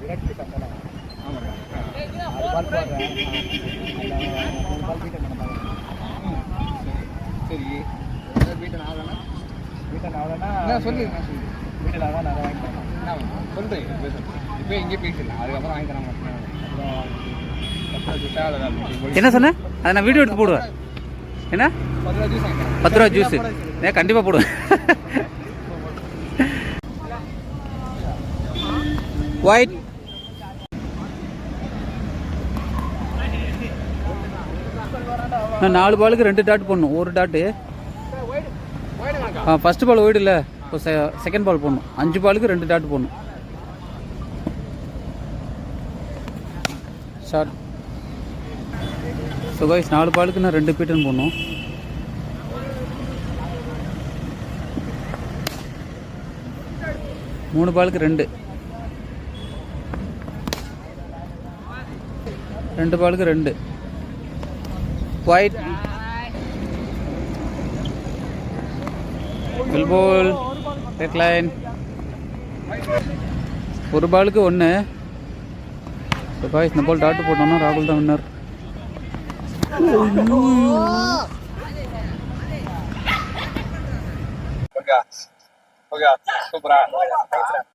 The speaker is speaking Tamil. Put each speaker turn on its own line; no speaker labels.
விராட் சம்பளம்
ஆமாங்க
பால் போடுறேன் அதில் மூணு பால் வீட்டை பண்ண
சரி. ஏதாவது வீட்டை ஆகலன்னா
வீட்டை ஆகலைன்னா
என்ன சொல்லு? நான் சொல்லு?
வீட்டில் ஆகலாம் நான் வாங்கி தரேன்
என்ன சொல்கிறேன் இப்போ இங்கே பேசிடலாம் அதுக்கப்புறம் வாங்கி தர மாட்டேன் பத்து ரூபா ஜூஸா
என்ன சொன்ன அதை நான் வீடியோ எடுத்து போடுவேன். என்ன?
பத்து ரூபா ஜூஸ். வாங்கி தரேன்
பத்து ரூபா ஜூஸு ஏன் கண்டிப்பாக போடுவேன். ஒயிட் நாலு பாலுக்கு ரெண்டு டாட் போடணும். ஒரு டாட்டு ஆ ஃபஸ்ட்டு பால் ஒயிடு இல்லை. இப்போ செ செகண்ட் பால் போடணும். அஞ்சு பாலுக்கு ரெண்டு டாட் போடணும். ஷார்ட் ஸோ கைஸ் நாலு பாலுக்கு நான் ரெண்டு பீட்டன் போடணும். மூணு பாலுக்கு ரெண்டு. ரெண்டு பாலுக்கு ரெண்டு. ஒயிட் பில்போல் ரெட் லைன் ஒரு பாலுக்கு ஒன்று ஸோ காய்ஸ் இந்த பால் டாட்டு போட்டோம்னா ராகுல் தான் வின்னர்
சூப்பரா